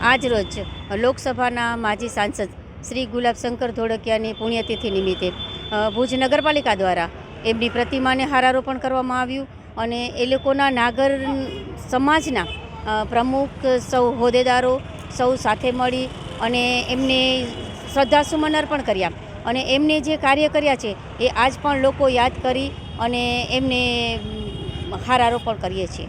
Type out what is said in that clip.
આજ રોજ લોકસભાના માજી સાંસદ શ્રી ગુલાબશંકર ધોળકિયાની પુણ્યતિથિ નિમિત્તે ભુજ નગરપાલિકા દ્વારા એમની પ્રતિમાને હારારોપણ કરવામાં આવ્યું અને એ લોકોના નાગર સમાજના પ્રમુખ સૌ હોદ્દેદારો સૌ સાથે મળી અને એમને શ્રદ્ધાસુમન અર્પણ કર્યા અને એમને જે કાર્ય કર્યા છે એ આજ પણ લોકો યાદ કરી અને એમને હારારોપણ કરીએ છીએ.